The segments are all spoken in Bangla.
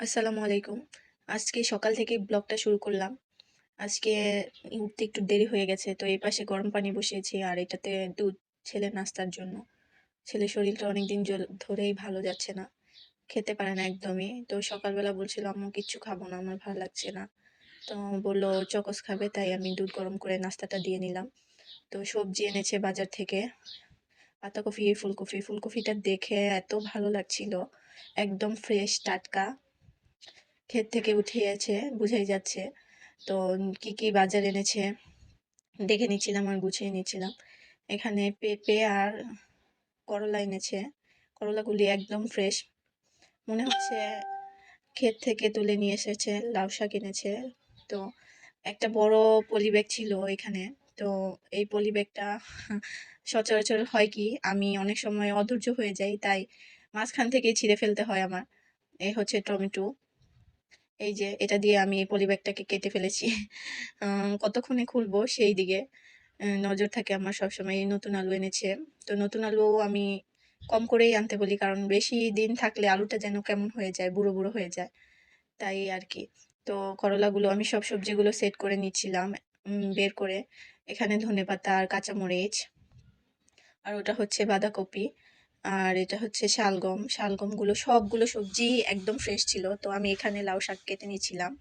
আসসালামু আলাইকুম। আজকে সকাল থেকেই ব্লগটা শুরু করলাম। আজকে উঠতে একটু দেরি হয়ে গেছে। তো এই পাশে গরম পানি বসিয়েছি আর এটাতে দুধ ছেলে নাস্তার জন্য। ছেলে শরীরটা অনেকদিন জল ধরেই ভালো যাচ্ছে না। খেতে পারে না একদমই। তো সকালবেলা বলছিল, "আম্মু কিচ্ছু খাব না, আমার ভালো লাগছে না।" তো বলল চকস খাবে, তাই আমি দুধ গরম করে নাস্তাটা দিয়ে নিলাম। তো সবজি এনেছে বাজার থেকে। পাতাকপি, ফুলকপি। ফুলকপিটা দেখে এত ভালো লাগছিল। একদম ফ্রেশ টাটকা। ক্ষেত থেকে উঠিয়েছে বুঝাই যাচ্ছে। তো কি, কি বাজার এনেছে দেখে নিচ্ছিলাম আর গুছিয়ে নিচ্ছিলাম। এখানে পেঁপে আর করলা এনেছে। করলাগুলি একদম ফ্রেশ। মনে হচ্ছে ক্ষেত থেকে তুলে নিয়ে এসেছে। লাউ শাক এনেছে। তো একটা বড় পলি ব্যাগ ছিল এখানে। তো এই পলি ব্যাগটা সচরাচর হয় কি আমি অনেক সময় অধৈর্য হয়ে যাই। তাই মাঝখান থেকেই ছিঁড়ে ফেলতে হয় আমার। এই হচ্ছে টমেটো। এই যে এটা দিয়ে আমি এই পলি ব্যাগটাকে কেটে ফেলেছি। কতক্ষণে খুলবো সেই দিকে নজর থাকে আমার সবসময়। এই নতুন আলু এনেছে। তো নতুন আলু আমি কম করেই আনতে বলি কারণ বেশি দিন থাকলে আলুটা যেন কেমন হয়ে যায়, বুড়ো, বুড়ো হয়ে যায়। তাই আর কি তো করলাগুলো আমি সব সবজিগুলো সেট করে নিচ্ছিলাম বের করে। এখানে ধনেপাতা আর কাঁচামরিচ। আর ওটা হচ্ছে বাঁধাকপি। আর এটা হচ্ছে শালগম। শালগমগুলো সবগুলো সবজি একদম ফ্রেশ ছিল। তো আমি এখানে লাউ শাক কেটে নিয়েছিলাম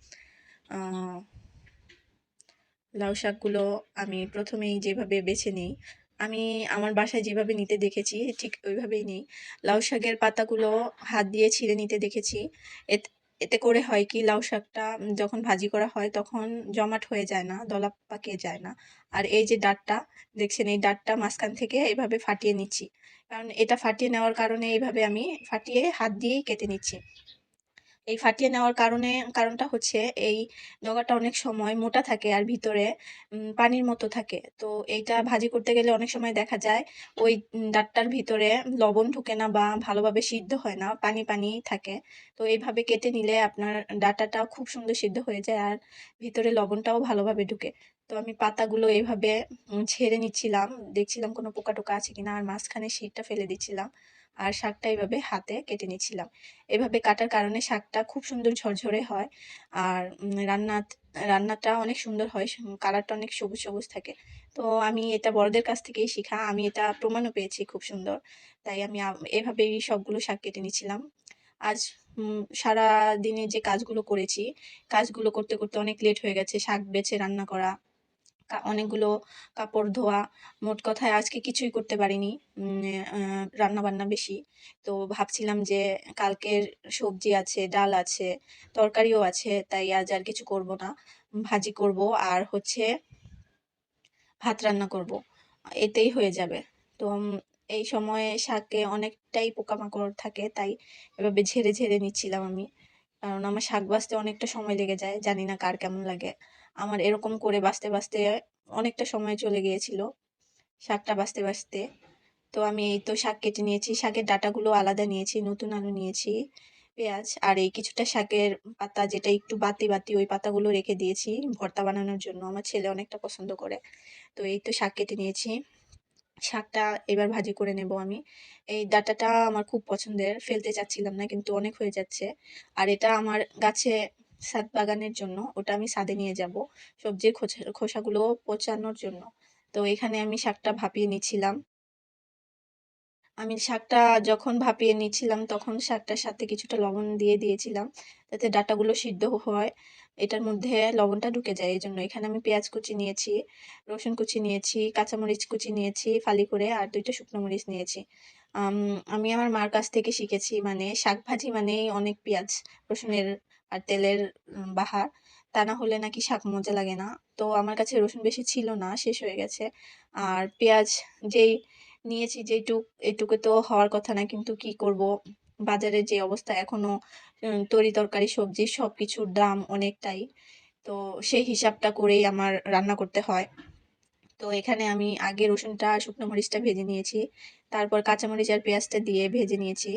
লাউ শাকগুলো আমি প্রথমেই যেভাবে বেছে নিই, আমি আমার বাসায় যেভাবে নিতে দেখেছি ঠিক ওইভাবেই নিই। লাউ শাকের পাতাগুলো হাত দিয়ে ছিঁড়ে নিতে দেখেছি। এত করে হয় কি লাউ শাকটা যখন ভাজি করা হয় তখন জমাট হয়ে যায় না, দলা পাকিয়ে যায় না। আর এই যে ডাঁটটা দেখছেন এই ডাঁটটা মাঝখান থেকে এভাবে ফাটিয়ে নিচ্ছি। কারণ এটা ফাটিয়ে নেওয়ার কারণে এইভাবে আমি ফাটিয়ে হাত দিয়েই কেটে নিচ্ছি। এই ফাটিয়ে নেওয়ার কারণে কারণটা হচ্ছে এই ডগাটা অনেক সময় মোটা থাকে আর ভিতরে পানির মতো থাকে। তো এইটা ভাজি করতে গেলে অনেক সময় দেখা যায় ওই ডাঁটটার ভিতরে লবণ ঢুকে না বা ভালোভাবে সিদ্ধ হয় না, পানি, পানি থাকে। তো এইভাবে কেটে নিলে আপনার ডাঁটাটা খুব সুন্দর সিদ্ধ হয়ে যায় আর ভিতরে লবণটাও ভালোভাবে ঢুকে। তো আমি পাতাগুলো এইভাবে ছেড়ে নিচ্ছিলাম, দেখছিলাম কোনো পোকা-টোকা আছে কিনা আর মাঝখানে শিরটা ফেলে দিচ্ছিলাম। আর শাকটা এভাবে হাতে কেটে নিচ্ছিলাম। এভাবে কাটার কারণে শাকটা খুব সুন্দর ঝরঝরে হয়। আর উম রান্নাত রান্নাটা অনেক সুন্দর হয়। কালারটা অনেক সবুজ, সবুজ থাকে। তো আমি এটা বড়দের কাছ থেকেই শিখা। আমি এটা প্রমাণও পেয়েছি খুব সুন্দর। তাই আমি এভাবেই সবগুলো শাক কেটে নিয়েছিলাম আজ উম সারাদিনে যে কাজগুলো করেছি, কাজগুলো করতে, করতে অনেক লেট হয়ে গেছে। শাক বেছে রান্না করা, অনেকগুলো কাপড় ধোয়া। মোট কথায় আজকে কিছুই করতে পারিনি। উম আ রান্নাবান্না বেশি। তো ভাবছিলাম যে কালকের সবজি আছে, ডাল আছে, তরকারিও আছে। তাই আজ আর কিছু করব না। ভাজি করব আর হচ্ছে ভাত রান্না করব। এতেই হয়ে যাবে। তো এই সময়ে শাকে অনেকটাই পোকামাকড় থাকে। তাই এভাবে ঝেড়ে, ঝেড়ে নিচ্ছিলাম আমি। কারণ আমার শাক বাছতে অনেকটা সময় লেগে যায়। জানি না কার কেমন লাগে। আমার এরকম করে বাছতে, বাছতে অনেকটা সময় চলে গিয়েছিল। শাকটা বাছতে, বাছতে। তো আমি এই তো শাক কেটে নিয়েছি। শাকের ডাঁটাগুলো আলাদা নিয়েছি, নতুন আলু নিয়েছি, পেঁয়াজ আর এই কিছুটা শাকের পাতা যেটা একটু বাতি, বাতি ওই পাতাগুলো রেখে দিয়েছি ভর্তা বানানোর জন্য। আমার ছেলে অনেকটা পছন্দ করে। তো এই তো শাক কেটে নিয়েছি। শাকটা এবার ভাজি করে নেব আমি। এই ডাটাটা আমার খুব পছন্দের। ফেলতে চাচ্ছিলাম না কিন্তু অনেক হয়ে যাচ্ছে। আর এটা আমার গাছে সাদ বাগানের জন্য। ওটা আমি সাদে নিয়ে যাব। সবজির খোসা খোসাগুলো পচানোর জন্য। তো এখানে আমি শাকটা ভাপিয়ে নিচ্ছিলাম। আমি শাকটা যখন ভাপিয়ে নিচ্ছিলাম তখন শাকটার সাথে কিছুটা লবণ দিয়ে দিয়েছিলাম। যাতে ডাঁটাগুলো সিদ্ধ হয়। এটার মধ্যে লবণটা ঢুকে যায় এই জন্য এখানে আমি পেঁয়াজ কুচি নিয়েছি, রসুন কুচি নিয়েছি, কাঁচামরিচ কুচি নিয়েছি ফালি করে আর ২ টা শুকনো মরিচ নিয়েছি। আমি আমার মার কাছ থেকে শিখেছি মানে শাক ভাজি মানেই অনেক পেঁয়াজ, রসুনের আর তেলের বাহার। তা না হলে নাকি শাক মজা লাগে না। তো আমার কাছে রসুন বেশি ছিল না, শেষ হয়ে গেছে। আর পেঁয়াজ যেই নিয়েছি যেইটুক, এটুকু তো হওয়ার কথা না কিন্তু কি করব? বাজারে যে অবস্থা এখনও তরি-তরকারি, সবজি সবকিছুর দাম অনেকটাই। তো সেই হিসাবটা করেই আমার রান্না করতে হয়। তো এখানে আমি আগে রসুনটা, শুকনো মরিচটা ভেজে নিয়েছি। তারপর কাঁচামরিচ আর পেঁয়াজটা দিয়ে ভেজে নিয়েছি।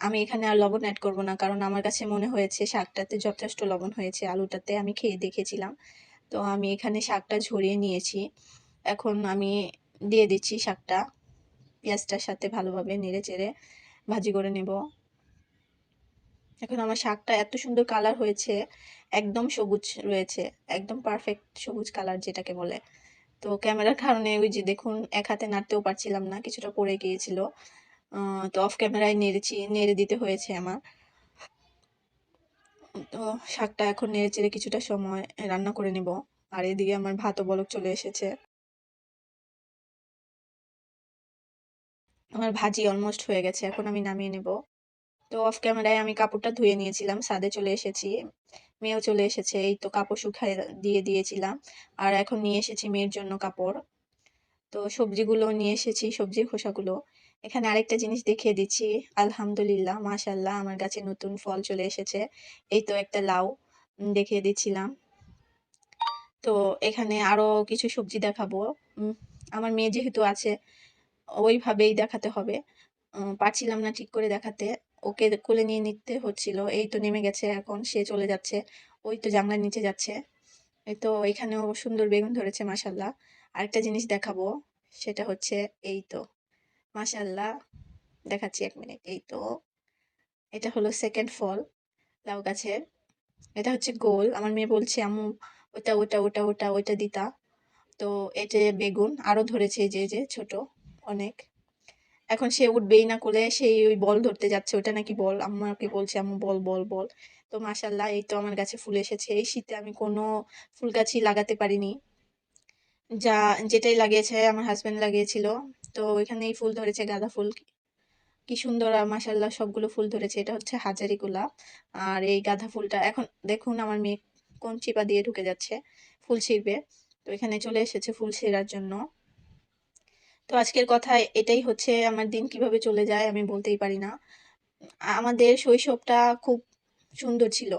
আমি এখানে আর লবণ অ্যাড করব না। কারণ আমার কাছে মনে হয়েছে শাকটাতে যথেষ্ট লবণ হয়েছে আলুটাতে। আমি খেয়ে দেখেছিলাম। তো আমি এখানে শাকটা ঝরিয়ে নিয়েছি। এখন আমি দিয়ে দিচ্ছি শাকটা। পেঁয়াজটার সাথে ভালোভাবে নেড়ে-চেড়ে ভাজি করে নেব। এখন আমার শাকটা এত সুন্দর কালার হয়েছে, একদম সবুজ রয়েছে, একদম পারফেক্ট সবুজ কালার যেটাকে বলে। তো ক্যামেরার কারণে ওই যে দেখুন, এক হাতে নাড়তেও পারছিলাম না, কিছুটা পড়ে গিয়েছিল। তো অফ ক্যামেরায় নেড়েছি, নেড়ে দিতে হয়েছে আমার। তো শাকটা এখন নেড়ে চেড়ে কিছুটা সময় রান্না করে নেব। আর এদিকে আমার ভাতও বলক চলে এসেছে। আমার ভাজি অলমোস্ট হয়ে গেছে, এখন আমি নামিয়ে নেব। তো অফ ক্যামেরায় আমি কাপড়টা ধুয়ে নিয়েছিলাম সাদে চলে এসেছি, মেয়েও চলে এসেছে, এই তো কাপড় শুকায় দিয়ে দিয়েছিলাম, আর এখন নিয়ে এসেছি মেয়ের জন্য কাপড়। তো সবজিগুলো নিয়ে এসেছি, সবজির খোসাগুলো। এখানে আরেকটা জিনিস দেখিয়ে দিচ্ছি, আলহামদুলিল্লাহ মাশাল্লাহ আমার গাছে নতুন ফল চলে এসেছে, এই তো একটা লাউ দেখিয়ে দিচ্ছিলাম। তো এখানে আরও কিছু সবজি দেখাবো আমার মেয়ে যেহেতু আছে ওইভাবেই দেখাতে হবে। পারছিলাম না ঠিক করে দেখাতে। ওকে কোলে নিয়ে নিতে হচ্ছিল। এই তো নেমে গেছে এখন, সে চলে যাচ্ছে। ওই তো জানলার নিচে যাচ্ছে। এই তো এখানেও সুন্দর বেগুন ধরেছে মাসাল্লাহ আরেকটা জিনিস দেখাবো, সেটা হচ্ছে এই তো। মাসাল্লাহ দেখাচ্ছি এক মিনিট। এই তো, এটা হলো সেকেন্ড ফল লাউ গাছের। এটা হচ্ছে গোল। আমার মেয়ে বলছে আমু ওটা ওটা ওটা ওটা ওইটা দিতা। তো এটা বেগুন, আরও ধরেছে যে যে ছোট। অনেক। এখন সে উঠবেই না করে সেই ওই বল ধরতে যাচ্ছে ওটা নাকি বল আমাকে বলছে, আম্মু বল বল বল। তো মাসাল্লাহ এই তো আমার গাছে ফুল এসেছে। এই শীতে আমি কোনো ফুল গাছই লাগাতে পারিনি। যা, যেটাই লাগিয়েছে আমার হাজব্যান্ড লাগিয়েছিল। তো ওইখানেই ফুল ধরেছে, গাঁদা ফুল। কি সুন্দর মাসাল্লাহ সবগুলো ফুল ধরেছে। এটা হচ্ছে হাজারি গোলাপ। আর এই গাঁদা ফুলটা, এখন দেখুন আমার মেয়ে কোন চিপা দিয়ে ঢুকে যাচ্ছে, ফুল ছিঁড়বে। তো এখানে চলে এসেছে ফুল ছিঁড়ার জন্য। তো আজকের কথা এটাই হচ্ছে আমার দিন কীভাবে চলে যায় আমি বলতেই পারি না। আমাদের শৈশবটা খুব সুন্দর ছিল।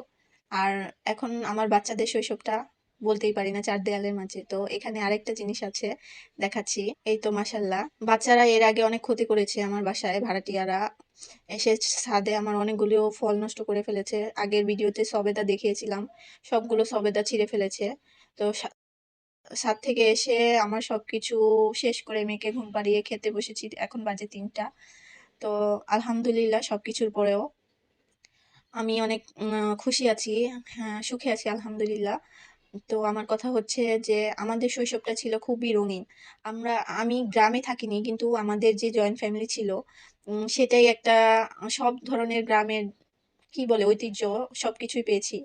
আর এখন আমার বাচ্চাদের শৈশবটা বলতেই পারি না চার দেয়ালের মাঝে। তো এখানে আরেকটা জিনিস আছে দেখাচ্ছি। এই তো মাসাল্লাহ বাচ্চারা এর আগে অনেক ক্ষতি করেছে আমার বাসায়, ভাড়াটিয়ারা। এসে ছাদে আমার অনেকগুলো ফল নষ্ট করে ফেলেছে। আগের ভিডিওতে সবেদা দেখিয়েছিলাম। সবগুলো সবেদা ছিঁড়ে ফেলেছে। তো ছাদ থেকে এসে আমার সবকিছু শেষ করে মেয়েকে ঘুম পাড়িয়ে খেতে বসেছি, এখন বাজে তিনটা। তো আলহামদুলিল্লাহ সবকিছুর পরেও আমি অনেক খুশি আছি হ্যাঁ সুখে আছি, আলহামদুলিল্লাহ। তো আমার কথা হচ্ছে যে আমাদের শৈশবটা ছিল খুবই রঙিন। আমরা, আমি গ্রামে থাকিনি, কিন্তু আমাদের যে জয়েন্ট ফ্যামিলি ছিল সেটাই একটা সব ধরনের গ্রামের, কি বলে, ঐতিহ্য সবকিছুই পেয়েছি।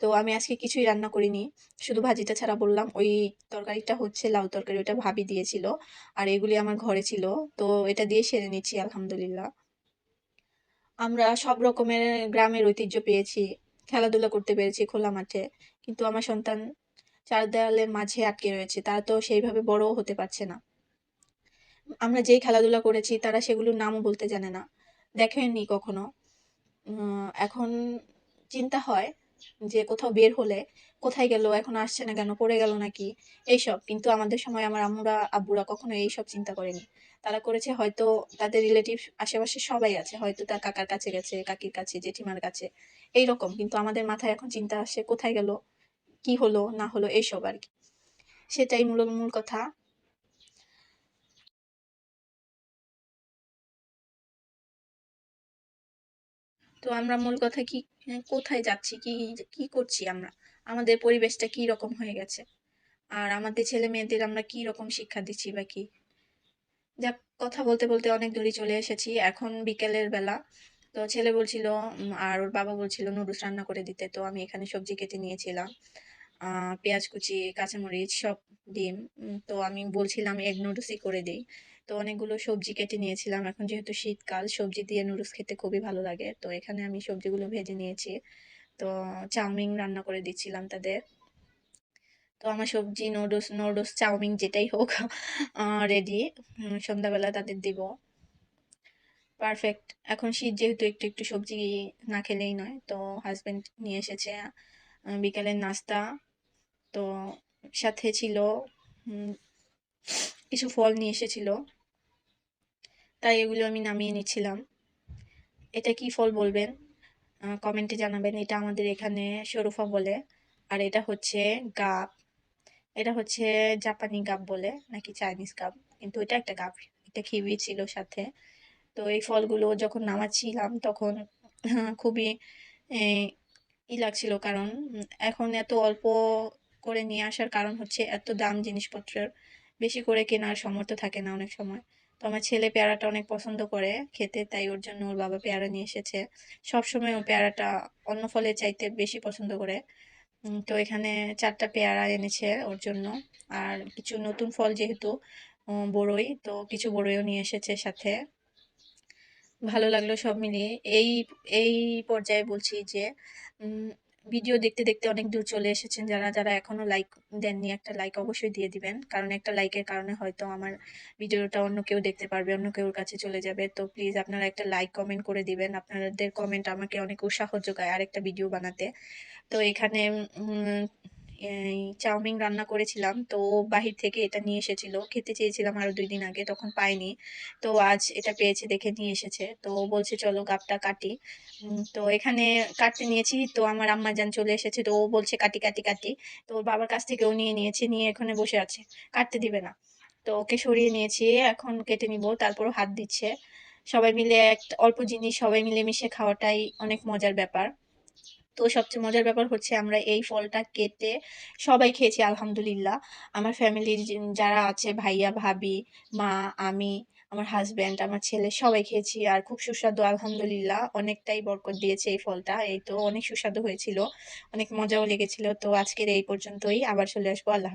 তো আমি আজকে কিছুই রান্না করিনি। শুধু ভাজিটা ছাড়া বললাম, ওই তরকারিটা হচ্ছে লাউ তরকারি ওটা ভাবি দিয়েছিল আর এগুলি আমার ঘরে ছিল। তো এটা দিয়ে সেরে নিচ্ছি, আলহামদুলিল্লাহ। আমরা সব রকমের গ্রামের ঐতিহ্য পেয়েছি, খেলাধুলা করতে পেরেছি খোলা মাঠে, কিন্তু আমার সন্তান চার দেয়ালের মাঝে আটকে রয়েছে, তারা তো সেইভাবে বড়ও হতে পারছে না। আমরা যেই খেলাধুলা করেছি, তারা সেগুলোর নামও বলতে জানে না। দেখেননি কখনো? এখন চিন্তা হয় যে কোথাও বের হলে কোথায় গেল, এখন আসছে না কেন, পড়ে গেল নাকি, এইসব। কিন্তু আমাদের সময় আমার আম্মুরা, আব্বুরা কখনো এইসব চিন্তা করেনি। তারা করেছে হয়তো তাদের রিলেটিভ আশেপাশে সবাই আছে, হয়তো তার কাকার কাছে গেছে, কাকির কাছে, জেঠিমার কাছে, এইরকম। কিন্তু আমাদের মাথায় এখন চিন্তা আসে, কোথায় গেল, কি হলো, না হলো, এইসব আর কি। সেটাই মূল মূল কথা। তো আমরা মূল কথা কি কোথায় যাচ্ছি? কি কি করছি আমরা? আমাদের পরিবেশটা কি রকম হয়ে গেছে? আর আমাদের ছেলে মেয়েদের আমরা কি রকম শিক্ষা দিচ্ছি বা কি? যাক কথা বলতে বলতে অনেক দূরে চলে এসেছি। এখন বিকেলের বেলা। তো ছেলে বলছিল আর ওর বাবা বলছিল নুডলস রান্না করে দিতে। তো আমি এখানে সবজি কেটে নিয়েছিলাম। পেঁয়াজ কুচি কাঁচামরিচ সব ডিম। তো আমি বলছিলাম এগ নুডলসই করে দিই। তো অনেকগুলো সবজি কেটে নিয়েছিলাম। এখন যেহেতু শীতকাল, সবজি দিয়ে নুডলস খেতে খুবই ভালো লাগে। তো এখানে আমি সবজিগুলো ভেজে নিয়েছি। তো চাউমিন রান্না করে দিচ্ছিলাম তাদের। তো আমার সবজি, নুডলস নুডলস, চাউমিন যেটাই হোক রেডি সন্ধ্যাবেলা তাদের দিব। পারফেক্ট এখন শীত যেহেতু একটু একটু সবজি না খেলেই নয়, তো হাজব্যান্ড নিয়ে এসেছে বিকালের নাস্তা। তো সাথে ছিল কিছু ফল নিয়ে এসেছিল। তাই এগুলো আমি নামিয়ে নিচ্ছিলাম। এটা কি ফল বলবেন? কমেন্টে জানাবেন। এটা আমাদের এখানে শরুফা বলে, আর এটা হচ্ছে গাব। এটা হচ্ছে জাপানি গাব বলে, নাকি চাইনিজ গাব? কিন্তু এটা একটা গাব এটা খিবি ছিল সাথে। তো এই ফলগুলো যখন নামাচ্ছিলাম, তখন খুবই ই লাগছিল কারণ এখন এত অল্প করে নিয়ে আসার কারণ হচ্ছে এত দাম জিনিসপত্রের। বেশি করে কেনার সামর্থ্য থাকে না অনেক সময়। তো আমার ছেলে পেয়ারাটা অনেক পছন্দ করে খেতে, তাই ওর জন্য ওর বাবা পেয়ারা নিয়ে এসেছে। সবসময় ও পেয়ারাটা অন্য ফলের চাইতে বেশি পছন্দ করে। তো এখানে ৪ টা পেয়ারা এনেছে ওর জন্য। আর কিছু নতুন ফল যেহেতু বড়ই, তো কিছু বড়ইও নিয়ে এসেছে সাথে। ভালো লাগল সব মিলিয়ে। এই এই পর্যায়ে বলছি যে ভিডিও দেখতে, দেখতে অনেক দূর চলে এসেছেন যারা, যারা এখনও লাইক দেননি একটা লাইক অবশ্যই দিয়ে দিবেন। কারণ একটা লাইকের কারণে হয়তো আমার ভিডিওটা অন্য কেউ দেখতে পারবে, অন্য কেউর কাছে চলে যাবে। তো প্লিজ আপনারা একটা লাইক কমেন্ট করে দিবেন। আপনাদের কমেন্ট আমাকে অনেক উৎসাহ যোগায় আরেকটা ভিডিও বানাতে। তো এখানে চাউমিন রান্না করেছিলাম। তো বাহির থেকে এটা নিয়ে এসেছিল। খেতে চেয়েছিলাম আরও দুই দিন আগে তখন পাইনি। তো আজ এটা পেয়েছে দেখে নিয়ে এসেছে। তো বলছে চলো গাবটা কাটি। তো এখানে কাটতে নিয়েছি তো আমার আম্মা যান চলে এসেছে। তো ও বলছে কাটি, কাটি, কাটি। তো ওর বাবার কাছ থেকে ও নিয়ে নিয়েছে। নিয়ে এখানে বসে আছে। কাটতে দিবে না। তো ওকে সরিয়ে নিয়েছি। এখন কেটে নিবো। তারপর হাত দিচ্ছে। সবাই মিলে এক অল্প জিনিস সবাই মিলেমিশে খাওয়াটাই অনেক মজার ব্যাপার। তো সবচেয়ে মজার ব্যাপার হচ্ছে আমরা এই ফলটা কেটে সবাই খেয়েছি আলহামদুলিল্লাহ। আমার ফ্যামিলির যারা আছে ভাইয়া, ভাবি, মা, আমি, আমার হাজব্যান্ড আমার ছেলে সবাই খেয়েছি। আর খুব সুস্বাদু আলহামদুলিল্লাহ। অনেকটাই বরকত দিয়েছে এই ফলটা। এই তো অনেক সুস্বাদু হয়েছিল। অনেক মজাও লেগেছিল। তো আজকের এই পর্যন্তই। আবার চলে আসব। আল্লাহ।